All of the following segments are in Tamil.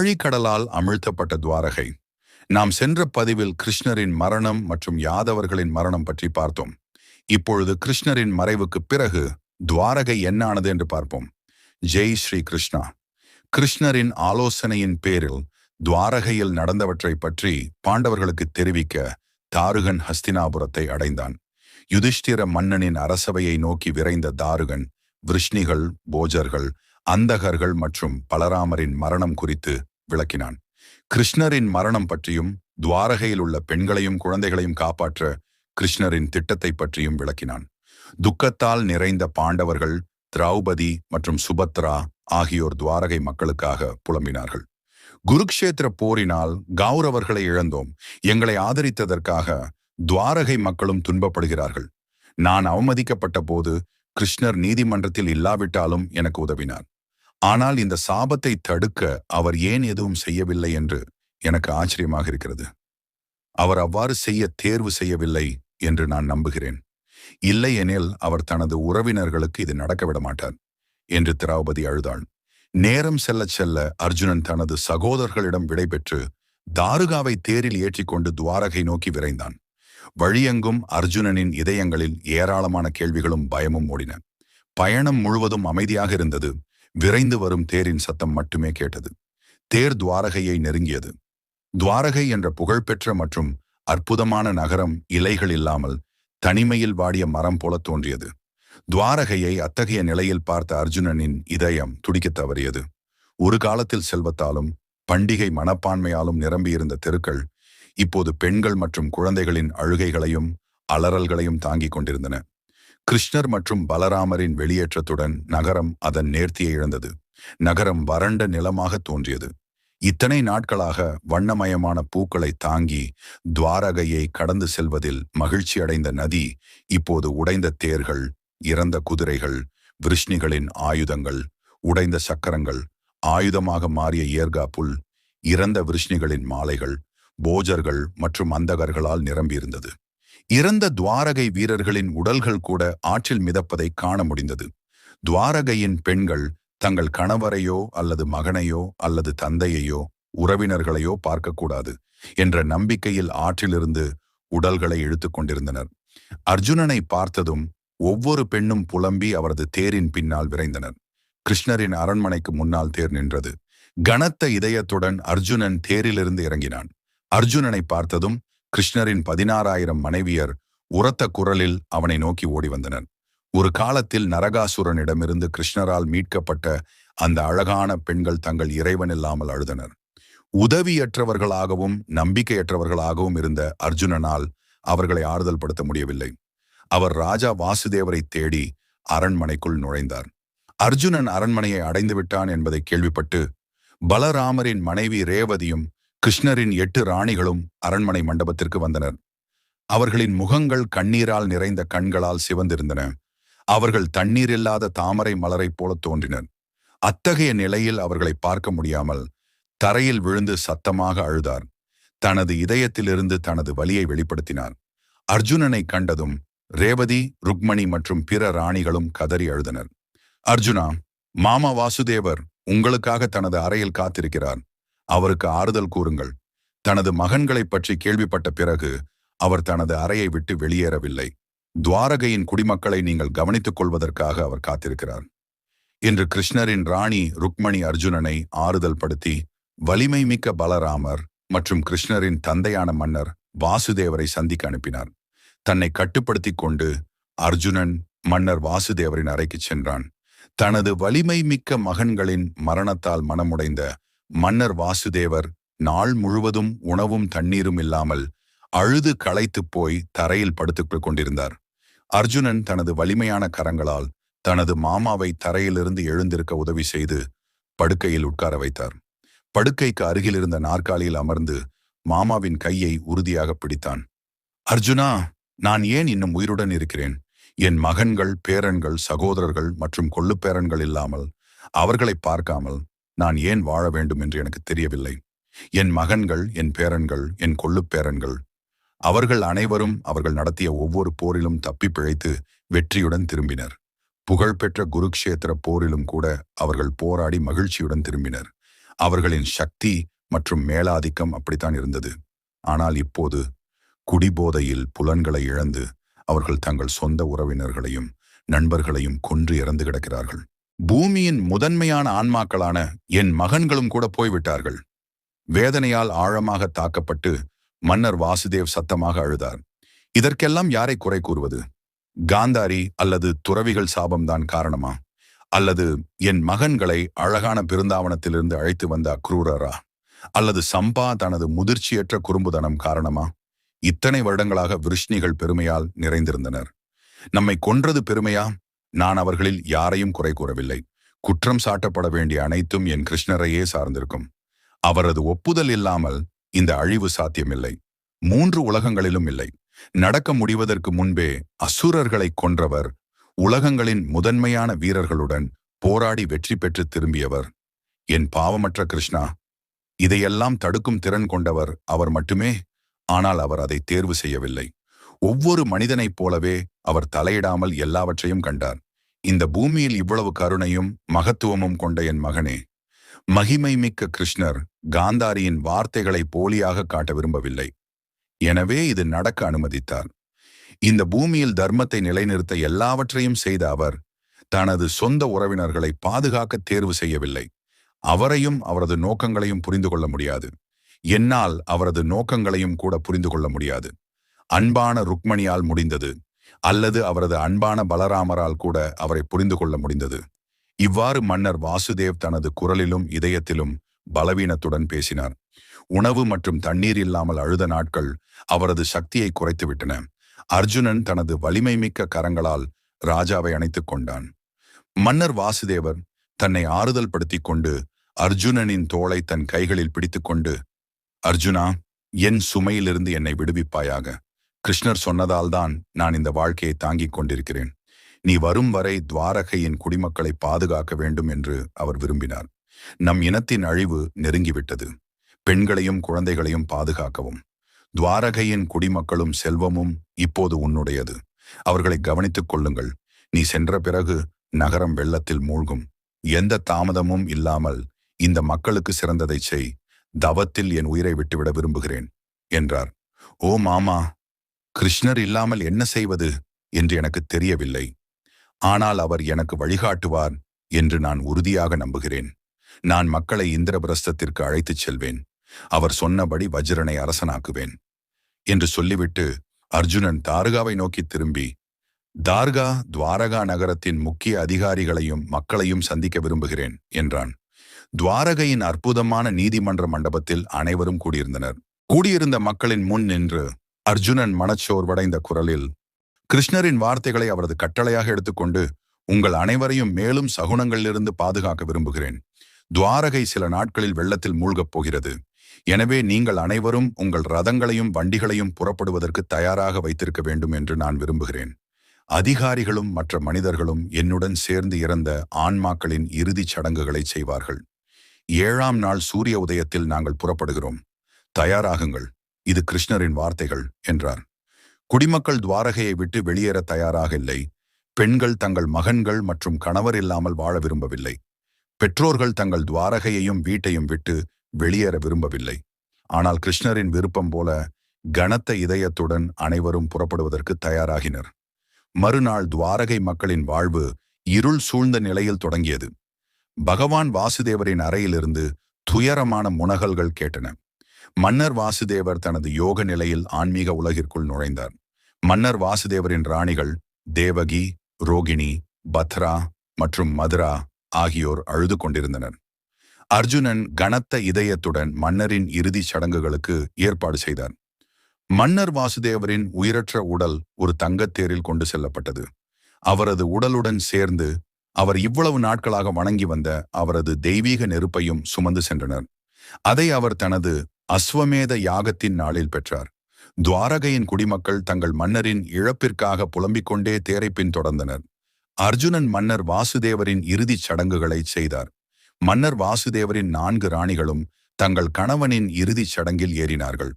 ஆழிக்கடலால் அமிழ்த்தப்பட்ட துவாரகை. நாம் சென்ற பதிவில் கிருஷ்ணரின் மரணம் மற்றும் யாதவர்களின் மரணம் பற்றி பார்த்தோம். இப்பொழுது கிருஷ்ணரின் மறைவுக்கு பிறகு துவாரகை என்ன ஆனது என்று பார்ப்போம். ஜெய் ஸ்ரீ கிருஷ்ணா கிருஷ்ணரின் ஆலோசனையின் பேரில் துவாரகையில் நடந்தவற்றை பற்றி பாண்டவர்களுக்கு தெரிவிக்க தாருகன் ஹஸ்தினாபுரத்தை அடைந்தான். யுதிஷ்டிர மன்னனின் அரசவையை நோக்கி விரைந்த தாருகன் விருஷ்ணிகள் போஜர்கள் அந்தகர்கள் மற்றும் பலராமரின் மரணம் குறித்து விளக்கினான். கிருஷ்ணரின் மரணம் பற்றியும் துவாரகையில் உள்ள பெண்களையும் குழந்தைகளையும் காப்பாற்ற கிருஷ்ணரின் திட்டத்தை பற்றியும் விளக்கினான். துக்கத்தால் நிறைந்த பாண்டவர்கள் திரௌபதி மற்றும் சுபத்ரா ஆகியோர் துவாரகை மக்களுக்காக புலம்பினார்கள். குருக்ஷேத்திர போரினால் கௌரவர்களை இழந்தோம். எங்களை ஆதரித்ததற்காக துவாரகை மக்களும் துன்பப்படுகிறார்கள். நான் அவமதிக்கப்பட்ட போது கிருஷ்ணர் நீதிமன்றத்தில் இல்லாவிட்டாலும் எனக்கு உதவினார். ஆனால் இந்த சாபத்தை தடுக்க அவர் ஏன் எதுவும் செய்யவில்லை என்று எனக்கு ஆச்சரியமாக இருக்கிறது. அவர் அவ்வாறு செய்ய தேர்வு செய்யவில்லை என்று நான் நம்புகிறேன். இல்லையெனில் அவர் தனது உறவினர்களுக்கு இது நடக்க விட மாட்டார் என்று திராபதி அழுதாள். நேரம் செல்ல செல்ல அர்ஜுனன் தனது சகோதரர்களிடம் விடைபெற்று தாருகாவை தேரில் ஏற்றிக்கொண்டு துவாரகை நோக்கி விரைந்தான். வழியெங்கும் அர்ஜுனனின் இதயங்களில் ஏராளமான கேள்விகளும் பயமும் ஓடின. பயணம் முழுவதும் அமைதியாக இருந்தது. விரைந்து வரும் தேரின் சத்தம் மட்டுமே கேட்டது. தேர் துவாரகையை நெருங்கியது. துவாரகை என்ற புகழ்பெற்ற மற்றும் அற்புதமான நகரம் இலைகள் இல்லாமல் தனிமையில் வாடிய மரம் போல தோன்றியது. துவாரகையை அத்தகைய நிலையில் பார்த்த அர்ஜுனனின் இதயம் துடிக்கத் தவறியது. ஒரு காலத்தில் செல்வத்தாலும் பண்டிகை மனப்பான்மையாலும் நிரம்பியிருந்த தெருக்கள் இப்போது பெண்கள் மற்றும் குழந்தைகளின் அழுகைகளையும் அலறல்களையும் தாங்கிக் கொண்டிருந்தன. கிருஷ்ணர் மற்றும் பலராமரின் வெளியேற்றத்துடன் நகரம் அதன் நேர்த்தியை இழந்தது. நகரம் வறண்ட நிலமாக தோன்றியது. இத்தனை நாட்களாக வண்ணமயமான பூக்களை தாங்கி துவாரகையை கடந்து செல்வதில் மகிழ்ச்சி அடைந்த நதி இப்போது உடைந்த தேர்கள் இறந்த குதிரைகள் விருஷ்ணிகளின் ஆயுதங்கள் உடைந்த சக்கரங்கள் ஆயுதமாக மாறிய ஏர்கா புல் இறந்த விருஷ்ணிகளின் மாலைகள் போஜர்கள் மற்றும் அந்தகர்களால் நிரம்பியிருந்தது. இறந்த துவாரகை வீரர்களின் உடல்கள் கூட ஆற்றில் மிதப்பதை காண முடிந்தது. துவாரகையின் பெண்கள் தங்கள் கணவரையோ அல்லது மகனையோ அல்லது தந்தையையோ உறவினர்களையோ பார்க்கக்கூடாது என்ற நம்பிக்கையில் ஆற்றிலிருந்து உடல்களை இழுத்துக் கொண்டிருந்தனர். அர்ஜுனனை பார்த்ததும் ஒவ்வொரு பெண்ணும் புலம்பி அவரது தேரின் பின்னால் விரைந்தனர். கிருஷ்ணரின் அரண்மனைக்கு முன்னால் தேர் நின்றது. கனத்த இதயத்துடன் அர்ஜுனன் தேரிலிருந்து இறங்கினான். அர்ஜுனனை பார்த்ததும் கிருஷ்ணரின் பதினாறாயிரம் மனைவியர் உரத்த குரலில் அவனை நோக்கி ஓடி வந்தனர் ஒரு காலத்தில் நரகாசுரனிடமிருந்து கிருஷ்ணரால் மீட்கப்பட்ட அந்த அழகான பெண்கள் தங்கள் இறைவன் இல்லாமல் அழுதனர். உதவியற்றவர்களாகவும் நம்பிக்கையற்றவர்களாகவும் இருந்த அர்ஜுனனால் அவர்களை ஆறுதல் படுத்த முடியவில்லை. அவர் ராஜா வாசுதேவரை தேடி அரண்மனைக்குள் நுழைந்தார். அர்ஜுனன் அரண்மனையை அடைந்து விட்டான் என்பதை கேள்விப்பட்டு பலராமரின் மனைவி ரேவதியும் கிருஷ்ணரின் எட்டு ராணிகளும் அரண்மனை மண்டபத்திற்கு வந்தனர். அவர்களின் முகங்கள் கண்ணீரால் நிறைந்த கண்களால் சிவந்திருந்தன. அவர்கள் தண்ணீர் இல்லாத தாமரை மலரைப் போல தோன்றினர். அத்தகைய நிலையில் அவர்களை பார்க்க முடியாமல் தரையில் விழுந்து சத்தமாக அழுதார். தனது இதயத்திலிருந்து தனது வலியை வெளிப்படுத்தினார். அர்ஜுனனை கண்டதும் ரேவதி ருக்மணி மற்றும் பிற ராணிகளும் கதறி அழுதனர். அர்ஜுனா மாமா வாசுதேவர் உங்களுக்காக தனது அறையில் காத்திருக்கிறார். அவருக்கு ஆறுதல் கூறுங்கள். தனது மகன்களைப் பற்றி கேள்விப்பட்ட பிறகு அவர் தனது அறையை விட்டு வெளியேறவில்லை. துவாரகையின் குடிமக்களை நீங்கள் கவனித்துக் கொள்வதற்காக அவர் காத்திருக்கிறார். இன்று கிருஷ்ணரின் ராணி ருக்மணி அர்ஜுனனை ஆறுதல் படுத்தி வலிமை மிக்க பலராமர் மற்றும் கிருஷ்ணரின் தந்தையான மன்னர் வாசுதேவரை சந்திக்க அனுப்பினார். தன்னை கட்டுப்படுத்திக் கொண்டு அர்ஜுனன் மன்னர் வாசுதேவரின் அறைக்கு சென்றான். தனது வலிமை மிக்க மகன்களின் மரணத்தால் மனமுடைந்த மன்னர் வாசுதேவர் நாள் முழுவதும் உணவும் தண்ணீரும் இல்லாமல் அழுது களைத்துப் போய் தரையில் படுத்துக் கொண்டிருந்தார். அர்ஜுனன் தனது வலிமையான கரங்களால் தனது மாமாவை தரையிலிருந்து எழுந்திருக்க உதவி செய்து படுக்கையில் உட்கார வைத்தார். படுக்கைக்கு அருகில் இருந்த நாற்காலியில் அமர்ந்து மாமாவின் கையை உறுதியாக பிடித்தான். அர்ஜுனா நான் ஏன் இன்னும் உயிருடன் இருக்கிறேன்? என் மகன்கள் பேரன்கள் சகோதரர்கள் மற்றும் கொள்ளுப்பேரன்கள் இல்லாமல் அவர்களை பார்க்காமல் நான் ஏன் வாழ வேண்டும் என்று எனக்கு தெரியவில்லை. என் மகன்கள் என் பேரன்கள் என் கொள்ளுப்பேரன்கள் அவர்கள் அனைவரும் அவர்கள் நடத்திய ஒவ்வொரு போரிலும் தப்பி பிழைத்து வெற்றியுடன் திரும்பினர். புகழ்பெற்ற குருக்ஷேத்திர போரிலும் கூட அவர்கள் போராடி மகிழ்ச்சியுடன் திரும்பினர். அவர்களின் சக்தி மற்றும் மேலாதிக்கம் அப்படித்தான் இருந்தது. ஆனால் இப்போது குடிபோதையில் புலன்களை இழந்து அவர்கள் தங்கள் சொந்த உறவினர்களையும் நண்பர்களையும் கொன்று இறந்து கிடக்கிறார்கள். பூமியின் முதன்மையான ஆன்மாக்களான என் மகன்களும் கூட போய்விட்டார்கள். வேதனையால் ஆழமாக தாக்கப்பட்டு மன்னர் வாசுதேவ் சத்தமாக அழுதார். இதற்கெல்லாம் யாரை குறை கூறுவது? காந்தாரி அல்லது துறவிகள் சாபம்தான் காரணமா? அல்லது என் மகன்களை அழகான பிருந்தாவனத்திலிருந்து அழைத்து வந்த அக்ரூரரா? அல்லது சம்பா தனது முதிர்ச்சியற்ற குறும்புதனம் காரணமா? இத்தனை வருடங்களாக விருஷ்ணிகள் பெருமையால் நிறைந்திருந்தனர். நம்மை கொன்றது பெருமையா? நான் அவர்களில் யாரையும் குறை கூறவில்லை. குற்றம் சாட்டப்பட வேண்டிய அனைத்தும் என் கிருஷ்ணரையே சார்ந்திருக்கும். அவரது ஒப்புதல் இல்லாமல் இந்த அழிவு சாத்தியமில்லை. மூன்று உலகங்களிலும் இல்லை. நடக்க முடிவதற்கு முன்பே அசுரர்களை கொன்றவர் உலகங்களின் முதன்மையான வீரர்களுடன் போராடி வெற்றி பெற்று திரும்பியவர். என் பாவமற்ற கிருஷ்ணா இதையெல்லாம் தடுக்கும் திறன் கொண்டவர் அவர் மட்டுமே ஆனால் அவர் அதை தேர்வு செய்யவில்லை. ஒவ்வொரு மனிதனைப் போலவே அவர் தலையிடாமல் எல்லாவற்றையும் கண்டார். இந்த பூமியில் இவ்வளவு கருணையும் மகத்துவமும் கொண்ட என் மகனே மகிமை மிக்க கிருஷ்ணர் காந்தாரியின் வார்த்தைகளை போலியாக காட்ட விரும்பவில்லை. எனவே இது நடக்க அனுமதித்தார். இந்த பூமியில் தர்மத்தை நிலைநிறுத்த எல்லாவற்றையும் செய்த அவர் தனது சொந்த உறவினர்களை பாதுகாக்க தேர்வு செய்யவில்லை. அவரையும் அவரது நோக்கங்களையும் புரிந்து கொள்ள முடியாது. என்னால் அவரது நோக்கங்களையும் கூட புரிந்து கொள்ள முடியாது. அன்பான ருக்மணியால் முடிந்தது அல்லது அவரது அன்பான பலராமரால் கூட அவரை புரிந்து கொள்ள முடிந்தது. இவ்வாறு மன்னர் வாசுதேவ் தனது குரலிலும் இதயத்திலும் பலவீனத்துடன் பேசினார். உணவு மற்றும் தண்ணீர் இல்லாமல் அழுத நாட்கள் அவரது சக்தியை குறைத்துவிட்டன. அர்ஜுனன் தனது வலிமை மிக்க கரங்களால் ராஜாவை அணைத்துக் கொண்டான். மன்னர் வாசுதேவர் தன்னை ஆறுதல் படுத்தி கொண்டு அர்ஜுனனின் தோளை தன் கைகளில் பிடித்துக்கொண்டு அர்ஜுனா என் சுமையிலிருந்து என்னை விடுவிப்பாயாக. கிருஷ்ணர் சொன்னதால்தான் நான் இந்த வாழ்க்கையை தாங்கிக் கொண்டிருக்கிறேன். நீ வரும் வரை துவாரகையின் குடிமக்களை பாதுகாக்க வேண்டும் என்று அவர் விரும்பினார். நம் இனத்தின் அழிவு நெருங்கிவிட்டது. பெண்களையும் குழந்தைகளையும் பாதுகாக்கவும். துவாரகையின் குடிமக்களும் செல்வமும் இப்போது உன்னுடையது. அவர்களை கவனித்துக் கொள்ளுங்கள். நீ சென்ற பிறகு நகரம் வெள்ளத்தில் மூழ்கும். எந்த தாமதமும் இல்லாமல் இந்த மக்களுக்கு சிறந்ததை செய். தவத்தில் என் உயிரை விட்டுவிட விரும்புகிறேன் என்றார். ஓ மாமா கிருஷ்ணர் இல்லாமல் என்ன செய்வது என்று எனக்கு தெரியவில்லை. ஆனால் அவர் எனக்கு வழிகாட்டுவார் என்று நான் உறுதியாக நம்புகிறேன். நான் மக்களை இந்திரபிரஸ்தத்திற்கு அழைத்துச் செல்வேன். அவர் சொன்னபடி வஜ்ரனை அரசனாக்குவேன் என்று சொல்லிவிட்டு அர்ஜுனன் தாருகாவை நோக்கி திரும்பி தார்கா துவாரகா நகரத்தின் முக்கிய அதிகாரிகளையும் மக்களையும் சந்திக்க விரும்புகிறேன் என்றான். துவாரகையின் அற்புதமான நீதிமன்ற மண்டபத்தில் அனைவரும் கூடியிருந்தனர். கூடியிருந்த மக்களின் முன் நின்று அர்ஜுனன் மனச்சோர்வடைந்த குரலில் கிருஷ்ணரின் வார்த்தைகளை அவரது கட்டளையாக எடுத்துக்கொண்டு உங்கள் அனைவரையும் மேலும் சகுனங்களிலிருந்து பாதுகாக்க விரும்புகிறேன். துவாரகை சில நாட்களில் வெள்ளத்தில் மூழ்கப் போகிறது. எனவே நீங்கள் அனைவரும் உங்கள் ரதங்களையும் வண்டிகளையும் புறப்படுவதற்கு தயாராக வைத்திருக்க வேண்டும் என்று நான் விரும்புகிறேன். அதிகாரிகளும் மற்ற மனிதர்களும் என்னுடன் சேர்ந்து இறந்த ஆன்மாக்களின் இறுதிச் சடங்குகளை செய்வார்கள். ஏழாம் நாள் சூரிய உதயத்தில் நாங்கள் புறப்படுகிறோம். தயாராகுங்கள். இது கிருஷ்ணரின் வார்த்தைகள் என்றார். குடிமக்கள் துவாரகையை விட்டு வெளியேற தயாராக இல்லை. பெண்கள் தங்கள் மகன்கள் மற்றும் கணவர் இல்லாமல் வாழ விரும்பவில்லை. பெற்றோர்கள் தங்கள் துவாரகையையும் வீட்டையும் விட்டு வெளியேற விரும்பவில்லை. ஆனால் கிருஷ்ணரின் விருப்பம் போல கனத்த இதயத்துடன் அனைவரும் புறப்படுவதற்கு தயாராகினர். மறுநாள் துவாரகை மக்களின் வாழ்வு இருள் சூழ்ந்த நிலையில் தொடங்கியது. பகவான் வாசுதேவரின் அறையிலிருந்து துயரமான முனகல்கள் கேட்டன. மன்னர் வாசுதேவர் தனது யோக நிலையில் ஆன்மீக உலகிற்குள் நுழைந்தார். மன்னர் வாசுதேவரின் ராணிகள் தேவகி ரோகிணி பத்ரா மற்றும் மதுரா ஆகியோர் அழுது கொண்டிருந்தனர். அர்ஜுனன் கனத்த இதயத்துடன் மன்னரின் இறுதிச் சடங்குகளுக்கு ஏற்பாடு செய்தார். மன்னர் வாசுதேவரின் உயிரற்ற உடல் ஒரு தங்கத்தேரில் கொண்டு செல்லப்பட்டது. அவரது உடலுடன் சேர்ந்து அவர் இவ்வளவு நாட்களாக வணங்கி வந்த அவரது தெய்வீக நெருப்பையும் சுமந்து சென்றனர். அதை அவர் தனது அஸ்வமேத யாகத்தின் நாளில் பெற்றார். துவாரகையின் குடிமக்கள் தங்கள் மன்னரின் இழப்பிற்காக புலம்பிக் கொண்டே தேரை பின்தொடர்ந்தனர் அர்ஜுனன் மன்னர் வாசுதேவரின் இறுதிச் சடங்குகளை செய்தார். மன்னர் வாசுதேவரின் நான்கு ராணிகளும் தங்கள் கணவனின் இறுதிச் சடங்கில் ஏறினார்கள்.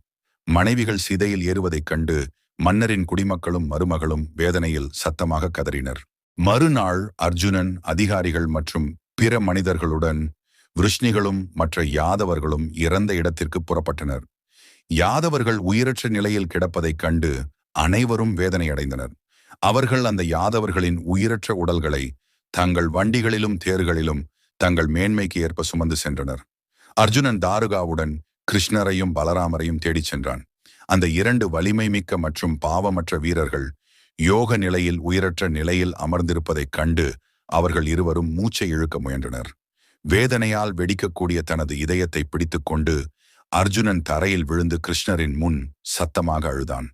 மனைவிகள் சிதையில் ஏறுவதைக் கண்டு மன்னரின் குடிமக்களும் மருமகளும் வேதனையில் சத்தமாக கதறினர். மறுநாள் அர்ஜுனன் அதிகாரிகள் மற்றும் பிற மனிதர்களுடன் விருஷ்ணிகளும் மற்ற யாதவர்களும் இறந்த இடத்திற்கு புறப்பட்டனர். யாதவர்கள் உயிரற்ற நிலையில் கிடப்பதைக் கண்டு அனைவரும் வேதனையடைந்தனர். அவர்கள் அந்த யாதவர்களின் உயிரற்ற உடல்களை தங்கள் வண்டிகளிலும் தேர்களிலும் தங்கள் மேன்மைக்கு ஏற்ப சுமந்து சென்றனர். அர்ஜுனன் தாருகாவுடன் கிருஷ்ணரையும் பலராமரையும் தேடிச் சென்றான். அந்த இரண்டு வலிமை மிக்க மற்றும் பாவமற்ற வீரர்கள் யோக நிலையில் உயிரற்ற நிலையில் அமர்ந்திருப்பதைக் கண்டு அவர்கள் இருவரும் மூச்சை இழுக்க முயன்றனர். வேதனையால் வெடிக்கக்கூடிய தனது இதயத்தை பிடித்துக்கொண்டு அர்ஜுனன் தரையில் விழுந்து கிருஷ்ணரின் முன் சத்தமாக அழுதான்.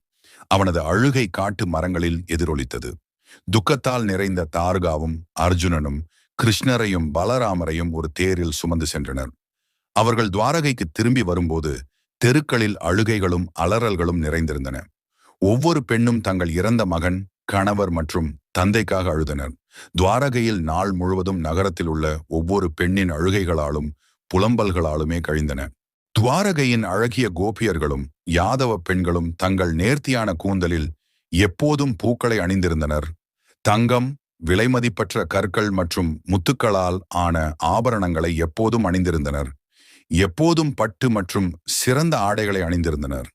அவனது அழுகை காட்டு மரங்களில் எதிரொலித்தது. துக்கத்தால் நிறைந்த தார்காவும் அர்ஜுனனும் கிருஷ்ணரையும் பலராமரையும் ஒரு தேரில் சுமந்து சென்றனர். அவர்கள் துவாரகைக்கு திரும்பி வரும்போது தெருக்களில் அழுகைகளும் அலறல்களும் நிறைந்திருந்தன. ஒவ்வொரு பெண்ணும் தங்கள் இறந்த மகன் கணவர் மற்றும் தந்தைக்காக அழுதனர். துவாரகையில் நாள் முழுவதும் நகரத்தில் உள்ள ஒவ்வொரு பெண்ணின் அழுகைகளாலும் புலம்பல்களாலுமே கழிந்தன. துவாரகையின் அழகிய கோபியர்களும் யாதவ பெண்களும் தங்கள் நேர்த்தியான கூந்தலில் எப்போதும் பூக்களை அணிந்திருந்தனர். தங்கம் விலைமதிப்பற்ற கற்கள் மற்றும் முத்துக்களால் ஆன ஆபரணங்களை எப்போதும் அணிந்திருந்தனர். எப்போதும் பட்டு மற்றும் சிறந்த ஆடைகளை அணிந்திருந்தனர்.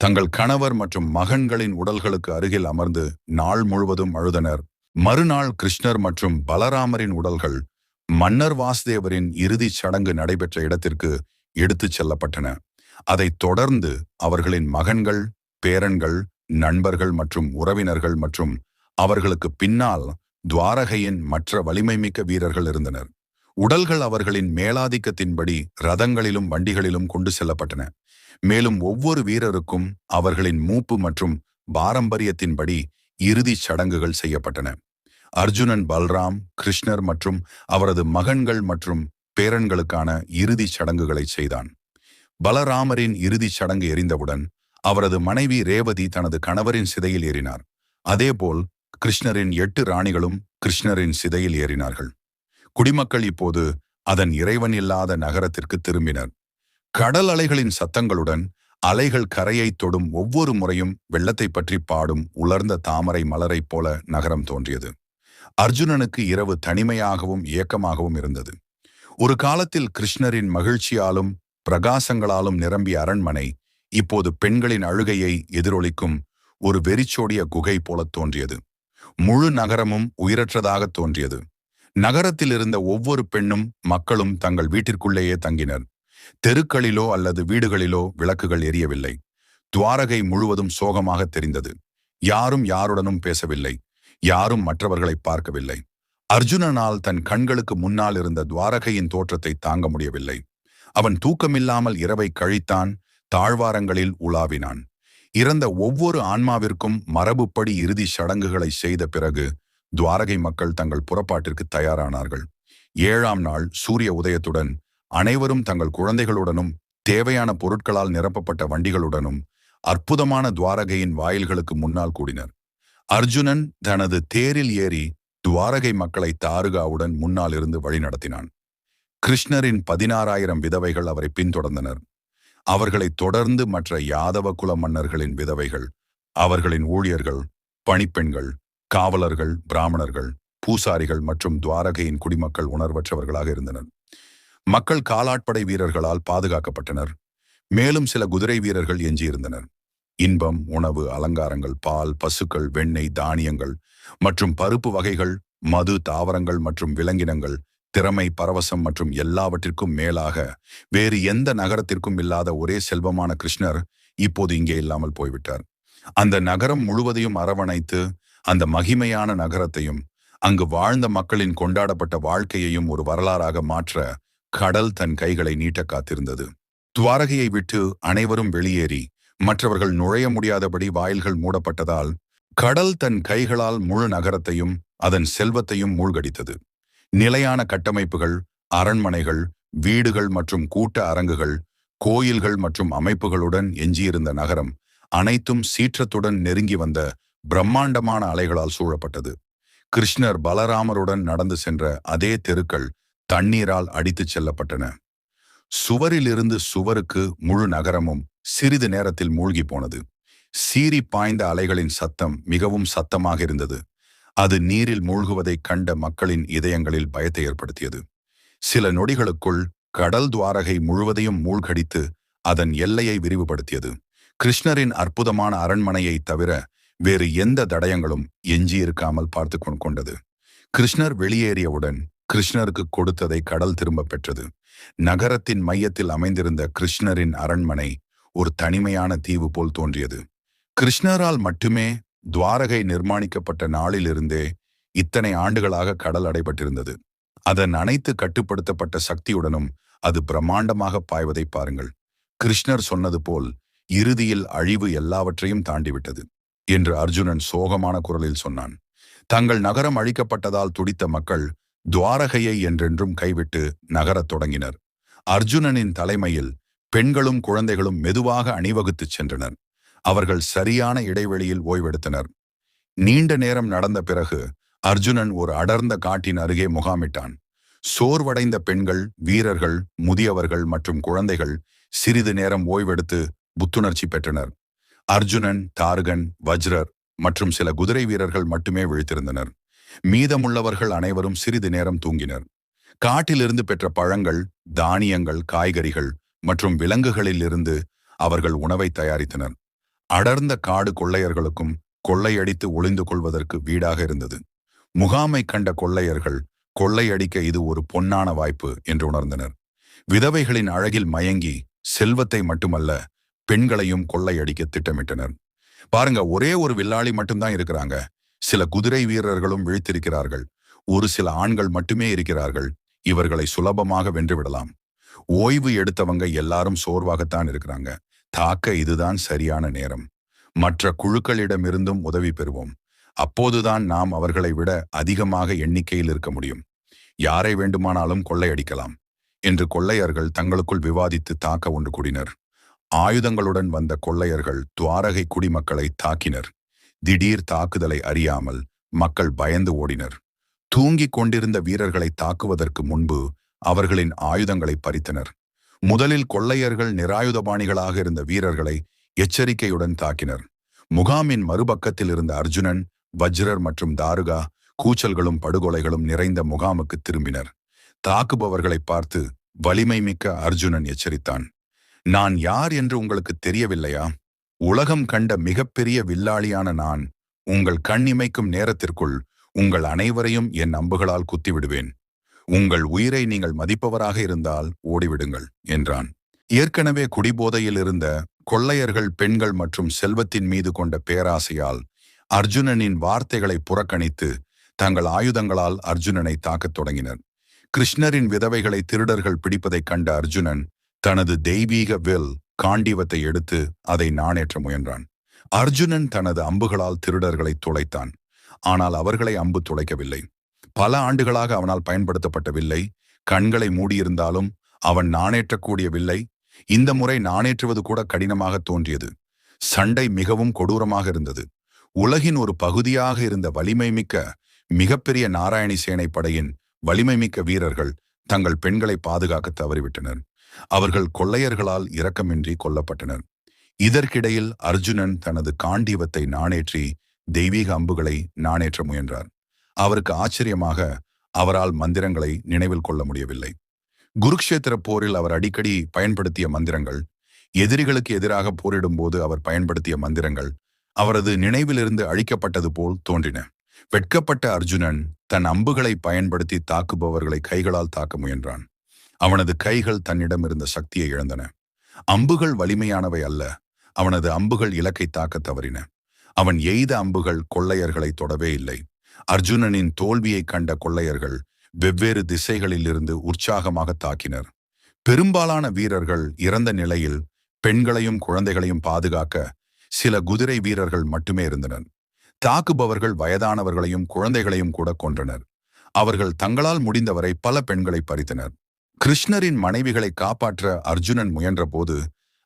தங்கள் கணவர் மற்றும் மகன்களின் உடல்களுக்கு அருகில் அமர்ந்து நாள் முழுவதும் அழுதனர். மறுநாள் கிருஷ்ணர் மற்றும் பலராமரின் உடல்கள் மன்னர் வாசுதேவரின் இறுதிச் சடங்கு நடைபெற்ற இடத்திற்கு எடுத்துச் செல்லப்பட்டன. அதைத் தொடர்ந்து அவர்களின் மகன்கள் பேரன்கள் நண்பர்கள் மற்றும் உறவினர்கள் மற்றும் அவர்களுக்கு பின்னால் துவாரகையின் மற்ற வலிமைமிக்க வீரர்கள் இருந்தனர். உடல்கள் அவர்களின் மேலாதிக்கத்தின்படி ரதங்களிலும் வண்டிகளிலும் கொண்டு செல்லப்பட்டன. மேலும் ஒவ்வொரு வீரருக்கும் அவர்களின் மூப்பு மற்றும் பாரம்பரியத்தின்படி இறுதிச் சடங்குகள் செய்யப்பட்டன. அர்ஜுனன் பல்ராம் கிருஷ்ணர் மற்றும் அவரது மகன்கள் மற்றும் பேரன்களுக்கான இறுதிச் சடங்குகளை செய்தான். பலராமரின் இறுதிச் சடங்கு எரிந்தவுடன் அவரது மனைவி ரேவதி தனது கணவரின் சிதையில் ஏறினார். அதேபோல் கிருஷ்ணரின் எட்டு ராணிகளும் கிருஷ்ணரின் சிதையில் ஏறினார்கள். குடிமக்கள் இப்போது அதன் இறைவன் இல்லாத நகரத்திற்கு திரும்பினர். கடல் அலைகளின் சத்தங்களுடன் அலைகள் கரையை தொடும் ஒவ்வொரு முறையும் வெள்ளத்தை பற்றி பாடும் உலர்ந்த தாமரை மலரைப் போல நகரம் தோன்றியது. அர்ஜுனனுக்கு இரவு தனிமையாகவும் இயக்கமாகவும் இருந்தது. ஒரு காலத்தில் கிருஷ்ணரின் மகிழ்ச்சியாலும் பிரகாசங்களாலும் நிரம்பிய அரண்மனை இப்போது பெண்களின் அழுகையை எதிரொலிக்கும் ஒரு வெறிச்சோடிய குகை போலத் தோன்றியது. முழு நகரமும் உயிரற்றதாக தோன்றியது. நகரத்தில் இருந்த ஒவ்வொரு பெண்ணும் மக்களும் தங்கள் வீட்டிற்குள்ளேயே தங்கினர். தெருக்களிலோ அல்லது வீடுகளிலோ விளக்குகள் எரியவில்லை. துவாரகை முழுவதும் சோகமாக தெரிந்தது. யாரும் யாருடனும் பேசவில்லை. யாரும் மற்றவர்களை பார்க்கவில்லை. அர்ஜுனனால் தன் கண்களுக்கு முன்னால் இருந்த துவாரகையின் தோற்றத்தை தாங்க முடியவில்லை. அவன் தூக்கமில்லாமல் இரவை கழித்தான் தாழ்வாரங்களில் உலாவினான். இறந்த ஒவ்வொரு ஆன்மாவிற்கும் மரபுப்படி இறுதி சடங்குகளை செய்த பிறகு துவாரகை மக்கள் தங்கள் புறப்பாட்டிற்கு தயாரானார்கள். ஏழாம் நாள் சூரிய உதயத்துடன் அனைவரும் தங்கள் குழந்தைகளுடனும் தேவையான பொருட்களால் நிரப்பப்பட்ட வண்டிகளுடனும் அற்புதமான துவாரகையின் வாயில்களுக்கு முன்னால் கூடினர். அர்ஜுனன் தனது தேரில் ஏறி துவாரகை மக்களை தாருகாவுடன் முன்னால் இருந்து வழிநடத்தினான் கிருஷ்ணரின் பதினாறாயிரம் விதவைகள் அவரை பின்தொடர்ந்தனர். அவர்களை தொடர்ந்து மற்ற யாதவ குல மன்னர்களின் விதவைகள் அவர்களின் ஊழியர்கள் பணிப்பெண்கள் காவலர்கள் பிராமணர்கள் பூசாரிகள் மற்றும் துவாரகையின் குடிமக்கள் உணர்வற்றவர்களாக இருந்தனர். மக்கள் காலாட்படை வீரர்களால் பாதுகாக்கப்பட்டனர். மேலும் சில குதிரை வீரர்கள் எஞ்சியிருந்தனர். இன்பம் உணவு அலங்காரங்கள் பால் பசுக்கள் வெண்ணெய் தானியங்கள் மற்றும் பருப்பு வகைகள் மது தாவரங்கள் மற்றும் விலங்கினங்கள் திறமை பரவசம் மற்றும் எல்லாவற்றிற்கும் மேலாக வேறு எந்த நகரத்திற்கும் இல்லாத ஒரே செல்வமான கிருஷ்ணர் இப்போது இங்கே இல்லாமல் போய்விட்டார். அந்த நகரம் முழுவதையும் அரவணைத்து அந்த மகிமையான நகரத்தையும் அங்கு வாழ்ந்த மக்களின் கொண்டாடப்பட்ட வாழ்க்கையையும் ஒரு வரலாறாக மாற்ற கடல் தன் கைகளை நீட்ட காத்திருந்தது. துவாரகையை விட்டு அனைவரும் வெளியேறி மற்றவர்கள் நுழைய முடியாதபடி வாயில்கள் மூடப்பட்டதால் கடல் தன் கைகளால் முழு நகரத்தையும் அதன் செல்வத்தையும் மூழ்கடித்தது. நிலையான கட்டமைப்புகள் அரண்மனைகள் வீடுகள் மற்றும் கூட்ட அரங்குகள் கோயில்கள் மற்றும் அமைப்புகளுடன் எஞ்சியிருந்த நகரம் அனைத்தும் சீற்றத்துடன் நெருங்கி வந்த பிரம்மாண்டமான அலைகளால் சூழப்பட்டது. கிருஷ்ணர் பலராமருடன் நடந்து சென்ற அதே தெருக்கள் தண்ணீரால் அடித்துச் செல்லப்பட்டன. சுவரிலிருந்து சுவருக்கு முழு நகரமும் சிறிது நேரத்தில் மூழ்கி போனது. சீறி பாய்ந்த அலைகளின் சத்தம் மிகவும் சத்தமாக இருந்தது. அது நீரில் மூழ்குவதைக் கண்ட மக்களின் இதயங்களில் பயத்தை ஏற்படுத்தியது. சில நொடிகளுக்குள் கடல் துவாரகை முழுவதையும் மூழ்கடித்து அதன் எல்லையை விரிவுபடுத்தியது. கிருஷ்ணரின் அற்புதமான அரண்மனையை தவிர வேறு எந்த தடயங்களும் எஞ்சியிருக்காமல் பார்த்து கொண்டது. கிருஷ்ணர் வெளியேறியவுடன் கிருஷ்ணருக்கு கொடுத்ததை கடல் திரும்ப பெற்றது. நகரத்தின் மையத்தில் அமைந்திருந்த கிருஷ்ணரின் அரண்மனை ஒரு தனிமையான தீவு போல் தோன்றியது. கிருஷ்ணரால் மட்டுமே துவாரகை நிர்மாணிக்கப்பட்ட நாளிலிருந்தே இத்தனை ஆண்டுகளாக கடல் அடைபட்டிருந்தது. அதன் அனைத்து கட்டுப்படுத்தப்பட்ட சக்தியுடனும் அது பிரம்மாண்டமாக பாய்வதை பாருங்கள். கிருஷ்ணர் சொன்னது போல் இறுதியில் அழிவு எல்லாவற்றையும் தாண்டிவிட்டது என்று அர்ஜுனன் சோகமான குரலில் சொன்னான். தங்கள் நகரம் அழிக்கப்பட்டதால் துடித்த மக்கள் துவாரகையை என்றென்றும் கைவிட்டு நகரத் தொடங்கினர். அர்ஜுனனின் தலைமையில் பெண்களும் குழந்தைகளும் மெதுவாக அணிவகுத்துச் சென்றனர். அவர்கள் சரியான இடைவெளியில் ஓய்வெடுத்தனர். நீண்ட நேரம் நடந்த பிறகு அர்ஜுனன் ஒரு அடர்ந்த காட்டின் அருகே முகாமிட்டான். சோர்வடைந்த பெண்கள் வீரர்கள் முதியவர்கள் மற்றும் குழந்தைகள் சிறிது நேரம் ஓய்வெடுத்து புத்துணர்ச்சி பெற்றனர். அர்ஜுனன் தாருகன் வஜ்ரர் மற்றும் சில குதிரை வீரர்கள் மட்டுமே விழித்திருந்தனர். மீதமுள்ளவர்கள் அனைவரும் சிறிது நேரம் தூங்கினர். காட்டிலிருந்து பெற்ற பழங்கள் தானியங்கள் காய்கறிகள் மற்றும் விலங்குகளில் இருந்து அவர்கள் உணவை தயாரித்தனர். அடர்ந்த காடு கொள்ளையர்களுக்கும் கொள்ளையடித்து ஒளிந்து கொள்வதற்கு வீடாக இருந்தது. முகாமை கண்ட கொள்ளையர்கள் கொள்ளையடிக்க இது ஒரு பொன்னான வாய்ப்பு என்று உணர்ந்தனர். விதவைகளின் அழகில் மயங்கி செல்வத்தை மட்டுமல்ல பெண்களையும் கொள்ளையடிக்க திட்டமிட்டனர். பாருங்க ஒரே ஒரு வில்லாளி மட்டும்தான் இருக்கிறாங்க. சில குதிரை வீரர்களும் விழித்திருக்கிறார்கள். ஒரு சில ஆண்கள் மட்டுமே இருக்கிறார்கள். இவர்களை சுலபமாக வென்றுவிடலாம். ஓய்வு எடுத்தவங்க எல்லாரும் சோர்வாகத்தான் இருக்கிறாங்க. தாக்க இதுதான் சரியான நேரம். மற்ற குழுக்களிடமிருந்தும் உதவி பெறுவோம். அப்போதுதான் நாம் அவர்களை விட அதிகமாக எண்ணிக்கையில் இருக்க முடியும். யாரை வேண்டுமானாலும் கொள்ளையடிக்கலாம். என்று கொள்ளையர்கள் தங்களுக்குள் விவாதித்து தாக்க ஒன்று கூடினர். ஆயுதங்களுடன் வந்த கொள்ளையர்கள் துவாரகை குடிமக்களை தாக்கினர். திடீர் தாக்குதலை அறியாமல் மக்கள் பயந்து ஓடினர். தூங்கிக் கொண்டிருந்த வீரர்களை தாக்குவதற்கு முன்பு அவர்களின் ஆயுதங்களை பறித்தனர். முதலில் கொள்ளையர்கள் நிராயுதபாணிகளாக இருந்த வீரர்களை எச்சரிக்கையுடன் தாக்கினர். முகாமின் மறுபக்கத்தில் இருந்த அர்ஜுனன் வஜ்ரர் மற்றும் தாருகா கூச்சல்களும் படுகொலைகளும் நிறைந்த முகாமுக்கு திரும்பினர். தாக்குபவர்களை பார்த்து வலிமை மிக்க அர்ஜுனன் எச்சரித்தான். நான் யார் என்று உங்களுக்கு தெரியவில்லையா? உலகம் கண்ட மிகப்பெரிய வில்லாளியான நான் உங்கள் கண் இமைக்கும் நேரத்திற்குள் உங்கள் அனைவரையும் என் அம்புகளால் குத்திவிடுவேன். உங்கள் உயிரை நீங்கள் மதிப்பவராக இருந்தால் ஓடிவிடுங்கள் என்றான். ஏற்கனவே குடிபோதையில் இருந்த கொள்ளையர்கள் பெண்கள் மற்றும் செல்வத்தின் மீது கொண்ட பேராசையால் அர்ஜுனனின் வார்த்தைகளை புறக்கணித்து தங்கள் ஆயுதங்களால் அர்ஜுனனை தாக்கத் தொடங்கினர். கிருஷ்ணரின் விதவைகளை திருடர்கள் பிடிப்பதைக் கண்ட அர்ஜுனன் தனது தெய்வீக வில் காண்டிவத்தை எடுத்து அதை நாணேற்ற முயன்றான். அர்ஜுனன் தனது அம்புகளால் திருடர்களை துளைத்தான். ஆனால் அவர்களை அம்பு துளைக்கவில்லை. பல ஆண்டுகளாக அவனால் பயன்படுத்தப்பட்ட வில்லை கண்களை மூடியிருந்தாலும் அவன் நாணேற்றக்கூடிய வில்லை இந்த முறை நாணேற்றுவது கூட கடினமாக தோன்றியது. சண்டை மிகவும் கொடூரமாக இருந்தது. உலகின் ஒரு பகுதியாக இருந்த வலிமை மிக்க மிகப்பெரிய நாராயணி சேனை படையின் வலிமை மிக்க வீரர்கள் தங்கள் பெண்களை பாதுகாக்க தவறிவிட்டனர். அவர்கள் கொள்ளையர்களால் இரக்கமின்றி கொல்லப்பட்டனர். இதற்கிடையில் அர்ஜுனன் தனது காண்டீவத்தை நாணேற்றி தெய்வீக அம்புகளை நாணேற்ற முயன்றார். அவருக்கு ஆச்சரியமாக அவரால் மந்திரங்களை நினைவில் கொள்ள முடியவில்லை. குருக்ஷேத்திர போரில் அவர் அடிக்கடி பயன்படுத்திய மந்திரங்கள் எதிரிகளுக்கு எதிராக போரிடும்போது அவர் பயன்படுத்திய மந்திரங்கள் அவரது நினைவிலிருந்து அழிக்கப்பட்டது போல் தோன்றின. வெட்கப்பட்ட அர்ஜுனன் தன் அம்புகளை பயன்படுத்தி தாக்குபவர்களை கைகளால் தாக்க முயன்றான். அவனது கைகள் தன்னிடம் இருந்த சக்தியை இழந்தன. அம்புகள் வலிமையானவை அல்ல அவனது அம்புகள் இலக்கை தாக்க தவறின. அவன் எய்த அம்புகள் கொள்ளையர்களை தொடவே இல்லை. அர்ஜுனனின் தோல்வியைக் கண்ட கொள்ளையர்கள் வெவ்வேறு திசைகளில் இருந்து உற்சாகமாக தாக்கினர். பெரும்பாலான வீரர்கள் இறந்த நிலையில் பெண்களையும் குழந்தைகளையும் பாதுகாக்க சில குதிரை வீரர்கள் மட்டுமே இருந்தனர். தாக்குபவர்கள் வயதானவர்களையும் குழந்தைகளையும் கூட கொன்றனர். அவர்கள் தங்களால் முடிந்தவரை பல பெண்களை பறித்தனர். கிருஷ்ணரின் மனைவிகளை காப்பாற்ற அர்ஜுனன் முயன்றபோது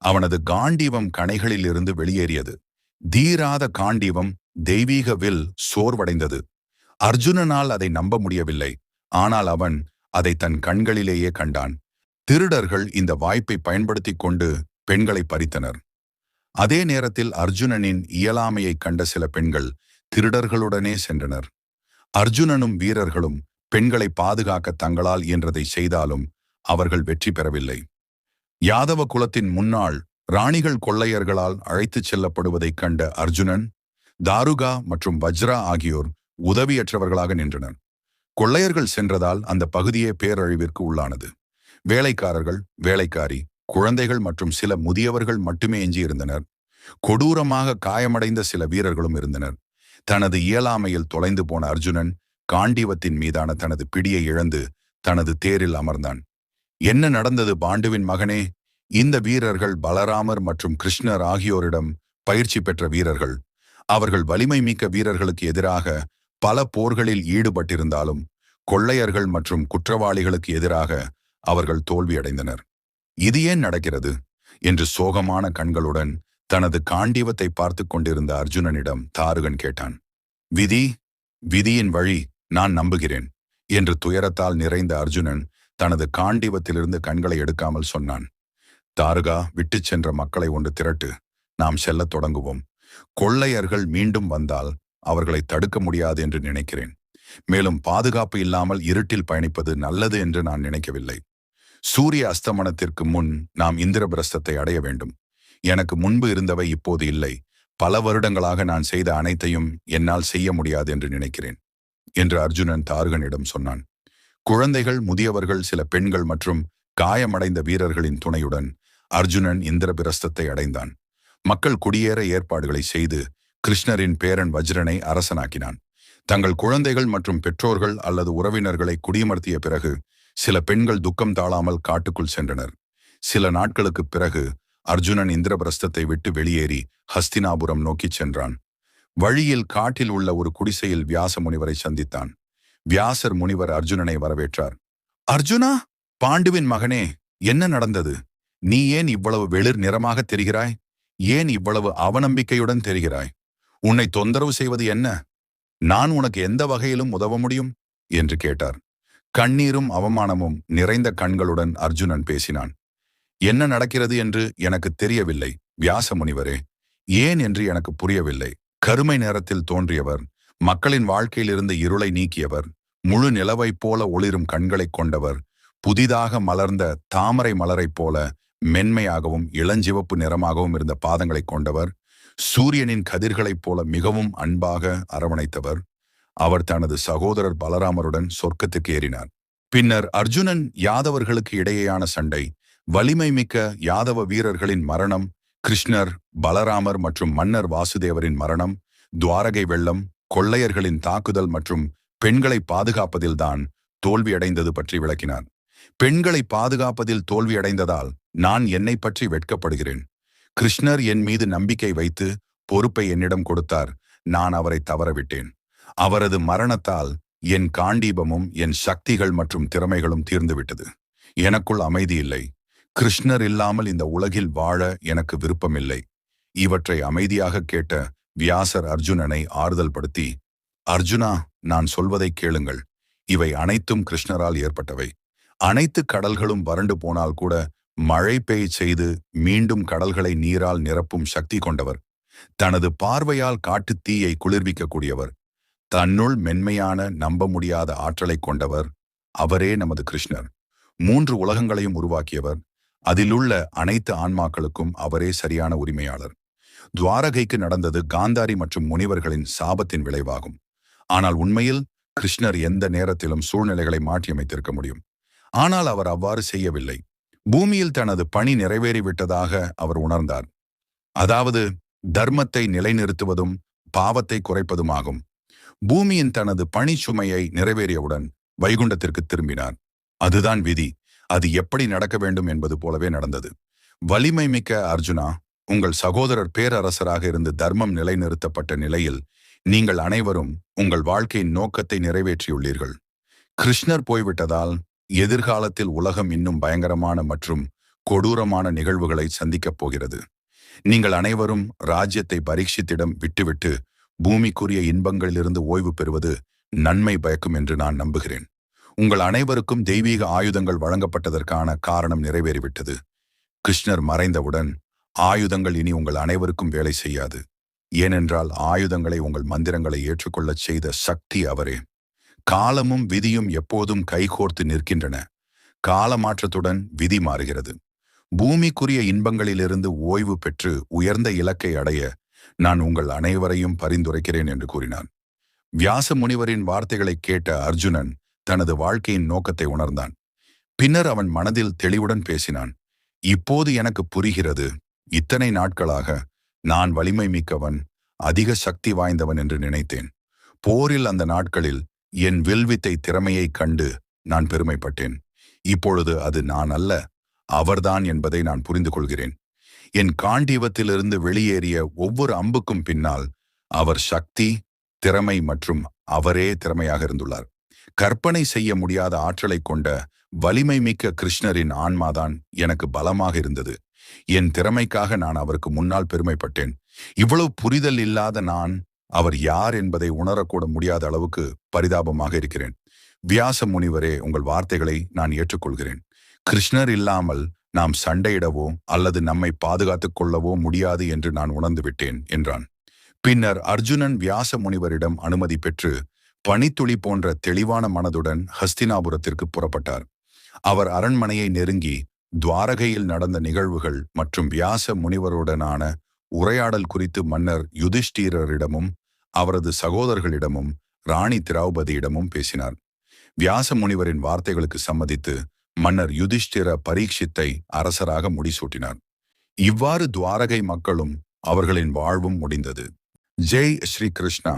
அவனது காண்டீவம் கணைகளில் இருந்து வெளியேறியது. தீராத காண்டீவம் தெய்வீக வில் சோர்வடைந்தது. அர்ஜுனனால் அதை நம்ப முடியவில்லை. ஆனால் அவன் அதை தன் கண்களிலேயே கண்டான். திருடர்கள் இந்த வாய்ப்பை பயன்படுத்திக் கொண்டு பெண்களை பறித்தனர். அதே நேரத்தில் அர்ஜுனனின் இயலாமையைக் கண்ட சில பெண்கள் திருடர்களுடனே சென்றனர். அர்ஜுனனும் வீரர்களும் பெண்களை பாதுகாக்க தங்களால் என்றதை செய்தாலும் அவர்கள் வெற்றி பெறவில்லை. யாதவ குலத்தின் முன்னாள் ராணிகள் கொள்ளையர்களால் அழைத்துச் செல்லப்படுவதைக் கண்ட அர்ஜுனன் தாருகா மற்றும் வஜ்ரா ஆகியோர் உதவியற்றவர்களாக நின்றனர். கொள்ளையர்கள் சென்றதால் அந்த பகுதியே பேரழிவிற்கு உள்ளானது. வேலைக்காரர்கள் வேலைக்காரி குழந்தைகள் மற்றும் சில முதியவர்கள் மட்டுமே எஞ்சியிருந்தனர். கொடூரமாக காயமடைந்த சில வீரர்களும் இருந்தனர். தனது இயலாமையில் தொலைந்து போன அர்ஜுனன் காண்டிவத்தின் மீதான தனது பிடியை இழந்து தனது தேரில் அமர்ந்தான். என்ன நடந்தது பாண்டுவின் மகனே? இந்த வீரர்கள் பலராமர் மற்றும் கிருஷ்ணர் ஆகியோரிடம் பயிற்சி பெற்ற வீரர்கள். அவர்கள் வலிமை மிக்க வீரர்களுக்கு எதிராக பல போர்களில் ஈடுபட்டிருந்தாலும் கொள்ளையர்கள் மற்றும் குற்றவாளிகளுக்கு எதிராக அவர்கள் தோல்வியடைந்தனர். இது ஏன் நடக்கிறது? என்று சோகமான கண்களுடன் தனது காண்டிவத்தை பார்த்து கொண்டிருந்த அர்ஜுனனிடம் தாருகன் கேட்டான். விதி விதியின் வழி நான் நம்புகிறேன் என்று துயரத்தால் நிறைந்த அர்ஜுனன் தனது காண்டிவத்திலிருந்து கண்களை எடுக்காமல் சொன்னான் தாருகா விட்டுச் சென்ற மக்களை ஒன்று திரட்டு நாம் செல்லத் தொடங்குவோம். கொள்ளையர்கள் மீண்டும் வந்தால் அவர்களை தடுக்க முடியாது என்று நினைக்கிறேன். மேலும் பாதுகாப்பு இல்லாமல் இருட்டில் பயணிப்பது நல்லது என்று நான் நினைக்கவில்லை. சூரிய அஸ்தமனத்திற்கு முன் நாம் இந்திரபிரஸ்தத்தை அடைய வேண்டும். எனக்கு முன்பு இருந்தவை இப்போது இல்லை. பல வருடங்களாக நான் செய்த அனைத்தையும் என்னால் செய்ய முடியாது என்று நினைக்கிறேன் என்று அர்ஜுனன் தாருகனிடம் சொன்னான். குழந்தைகள் முதியவர்கள் சில பெண்கள் மற்றும் காயமடைந்த வீரர்களின் துணையுடன் அர்ஜுனன் இந்திரபிரஸ்தத்தை அடைந்தான். மக்கள் குடியேற ஏற்பாடுகளை செய்து கிருஷ்ணரின் பேரன் வஜ்ரனை அரசனாக்கினான். தங்கள் குழந்தைகள் மற்றும் பெற்றோர்கள் அல்லது உறவினர்களை குடியமர்த்திய பிறகு சில பெண்கள் துக்கம் தாழாமல் காட்டுக்குள் சென்றனர். சில நாட்களுக்குப் பிறகு அர்ஜுனன் இந்திரபிரஸ்தத்தை விட்டு வெளியேறி ஹஸ்தினாபுரம் நோக்கிச் சென்றான். வழியில் காட்டில் உள்ள ஒரு குடிசையில் வியாச முனிவரை சந்தித்தான். வியாசர் முனிவர் அர்ஜுனனை வரவேற்றார். அர்ஜுனா பாண்டுவின் மகனே என்ன நடந்தது? நீ ஏன் இவ்வளவு வெளிர் நிறமாக தெரிகிறாய்? ஏன் இவ்வளவு அவநம்பிக்கையுடன் தெரிகிறாய்? உன்னை தொந்தரவு செய்வது என்ன? நான் உனக்கு எந்த வகையிலும் உதவ முடியும்? என்று கேட்டார். கண்ணீரும் அவமானமும் நிறைந்த கண்களுடன் அர்ஜுனன் பேசினான். என்ன நடக்கிறது என்று எனக்கு தெரியவில்லை வியாச முனிவரே. ஏன் என்று எனக்கு புரியவில்லை. கருமை நேரத்தில் தோன்றியவர் மக்களின் வாழ்க்கையிலிருந்து இருளை நீக்கியவர் முழு நிலவைப் போல ஒளிரும் கண்களைக் கொண்டவர் புதிதாக மலர்ந்த தாமரை மலரைப் போல மென்மையாகவும் இளஞ்சிவப்பு நிறமாகவும் இருந்த பாதங்களைக் கொண்டவர் சூரியனின் கதிர்களைப் போல மிகவும் அன்பாக அரவணைத்தவர். அவர் தனது சகோதரர் பலராமருடன் சொர்க்கத்துக்கு ஏறினார். பின்னர் அர்ஜுனன் யாதவர்களுக்கு இடையேயான சண்டை வலிமை மிக்க யாதவ வீரர்களின் மரணம் கிருஷ்ணர் பலராமர் மற்றும் மன்னர் வாசுதேவரின் மரணம் துவாரகை வெள்ளம் கொள்ளையர்களின் தாக்குதல் மற்றும் பெண்களை பாதுகாப்பதில்தான் தோல்வியடைந்தது பற்றி விளக்கினார். பெண்களை பாதுகாப்பதில் தோல்வியடைந்ததால் நான் என்னை பற்றி வெட்கப்படுகிறேன். கிருஷ்ணர் என் மீது நம்பிக்கை வைத்து பொறுப்பை என்னிடம் கொடுத்தார். நான் அவரை தவறவிட்டேன். அவரது மரணத்தால் என் காண்டீபமும் என் சக்திகள் மற்றும் திறமைகளும் தீர்ந்துவிட்டது. எனக்குள் அமைதி இல்லை. கிருஷ்ணர் இல்லாமல் இந்த உலகில் வாழ எனக்கு விருப்பமில்லை. இவற்றை அமைதியாக கேட்ட வியாசர் அர்ஜுனனை ஆறுதல் படுத்தி அர்ஜுனா நான் சொல்வதை கேளுங்கள். இவை அனைத்தும் கிருஷ்ணரால் ஏற்பட்டவை. அனைத்து கடல்களும் வறண்டு போனால் கூட மழை பெய்ய செய்து மீண்டும் கடல்களை நீரால் நிரப்பும் சக்தி கொண்டவர். தனது பார்வையால் காட்டுத் தீயை குளிர்விக்கக்கூடியவர். தன்னுள் மென்மையான நம்ப முடியாத ஆற்றலை கொண்டவர். அவரே நமது கிருஷ்ணர். மூன்று உலகங்களையும் உருவாக்கியவர். அதிலுள்ள அனைத்து ஆன்மாக்களுக்கும் அவரே சரியான உரிமையாளர். துவாரகைக்கு நடந்தது காந்தாரி மற்றும் முனிவர்களின் சாபத்தின் விளைவாகும். ஆனால் உண்மையில் கிருஷ்ணர் எந்த நேரத்திலும் சூழ்நிலைகளை மாற்றியமைத்திருக்க முடியும். ஆனால் அவர் அவ்வாறு செய்யவில்லை. பூமியில் தனது பணி நிறைவேறிவிட்டதாக அவர் உணர்ந்தார். அதாவது தர்மத்தை நிலைநிறுத்துவதும் பாவத்தை குறைப்பதுமாகும். பூமியின் தனது பணி சுமையை நிறைவேறியவுடன் வைகுண்டத்திற்கு திரும்பினார். அதுதான் விதி. அது எப்படி நடக்க வேண்டும் என்பது போலவே நடந்தது. வலிமை மிக்க அர்ஜுனா உங்கள் சகோதரர் பேரரசராக இருந்து தர்மம் நிலைநிறுத்தப்பட்ட நிலையில் நீங்கள் அனைவரும் உங்கள் வாழ்க்கையின் நோக்கத்தை நிறைவேற்றியுள்ளீர்கள். கிருஷ்ணர் போய்விட்டதால் எதிர்காலத்தில் உலகம் இன்னும் பயங்கரமான மற்றும் கொடூரமான நிகழ்வுகளை சந்திக்கப் போகிறது. நீங்கள் அனைவரும் ராஜ்யத்தை பரீட்சித்திடம் விட்டுவிட்டு பூமிக்குரிய இன்பங்களிலிருந்து ஓய்வு பெறுவது நன்மை பயக்கும் என்று நான் நம்புகிறேன். உங்கள் அனைவருக்கும் தெய்வீக ஆயுதங்கள் வழங்கப்பட்டதற்கான காரணம் நிறைவேறிவிட்டது. கிருஷ்ணர் மறைந்தவுடன் ஆயுதங்கள் இனி உங்கள் அனைவருக்கும் வேலை செய்யாது. ஏனென்றால் ஆயுதங்களை உங்கள் மந்திரங்களை ஏற்றுக்கொள்ளச் செய்த சக்தி அவரே. காலமும் விதியும் எப்போதும் கைகோர்த்து நிற்கின்றன. காலமாற்றத்துடன் விதி மாறுகிறது. பூமிக்குரிய இன்பங்களிலிருந்து ஓய்வு பெற்று உயர்ந்த இலக்கை அடைய நான் உங்கள் அனைவரையும் பரிந்துரைக்கிறேன் என்று கூறினான். வியாச முனிவரின் வார்த்தைகளை கேட்ட அர்ஜுனன் தனது வாழ்க்கையின் நோக்கத்தை உணர்ந்தான். பின்னர் அவன் மனதில் தெளிவுடன் பேசினான். இப்போது எனக்கு புரிகிறது. இத்தனை நாட்களாக நான் வலிமை மிக்கவன் அதிக சக்தி வாய்ந்தவன் என்று நினைத்தேன். போரில் அந்த நாட்களில் என் வில்வித்தை திறமையைக் கண்டு நான் பெருமைப்பட்டேன். இப்பொழுது அது நான் அல்ல அவர்தான் என்பதை நான் புரிந்து கொள்கிறேன். என் காண்டீவத்திலிருந்து வெளியேறிய ஒவ்வொரு அம்புக்கும் பின்னால் அவர் சக்தி திறமை மற்றும் அவரே திறமையாக இருந்துள்ளார். கற்பனை செய்ய முடியாத ஆற்றலை கொண்ட வலிமை மிக்க கிருஷ்ணரின் ஆன்மாதான் எனக்கு பலமாக இருந்தது. என் திறமைக்காக நான் அவருக்கு முன்னால் பெருமைப்பட்டேன். இவ்வளவு புரிதல் இல்லாத நான் அவர் யார் என்பதை உணரக்கூட முடியாத அளவுக்கு பரிதாபமாக இருக்கிறேன். வியாச முனிவரே உங்கள் வார்த்தைகளை நான் ஏற்றுக்கொள்கிறேன். கிருஷ்ணர் இல்லாமல் நாம் சண்டையிடவோ அல்லது நம்மை பாதுகாத்துக் கொள்ளவோ முடியாது என்று நான் உணர்ந்து விட்டேன் என்றான். பின்னர் அர்ஜுனன் வியாச முனிவரிடம் அனுமதி பெற்று பனித்துளி போன்ற தெளிவான மனதுடன் ஹஸ்தினாபுரத்திற்கு புறப்பட்டார். அவர் அரண்மனையை நெருங்கி துவாரகையில் நடந்த நிகழ்வுகள் மற்றும் வியாச முனிவருடனான உரையாடல் குறித்து மன்னர் யுதிஷ்டீரரிடமும் அவரது சகோதரர்களிடமும் ராணி திரௌபதியிடமும் பேசினார். வியாச முனிவரின் வார்த்தைகளுக்கு சம்மதித்து மன்னர் யுதிஷ்டிர பரீட்சித்தை அரசராக முடிசூட்டினார். இவ்வாறு துவாரகை மக்களும் அவர்களின் வாழ்வும் முடிந்தது. ஜெய் ஸ்ரீ கிருஷ்ணா.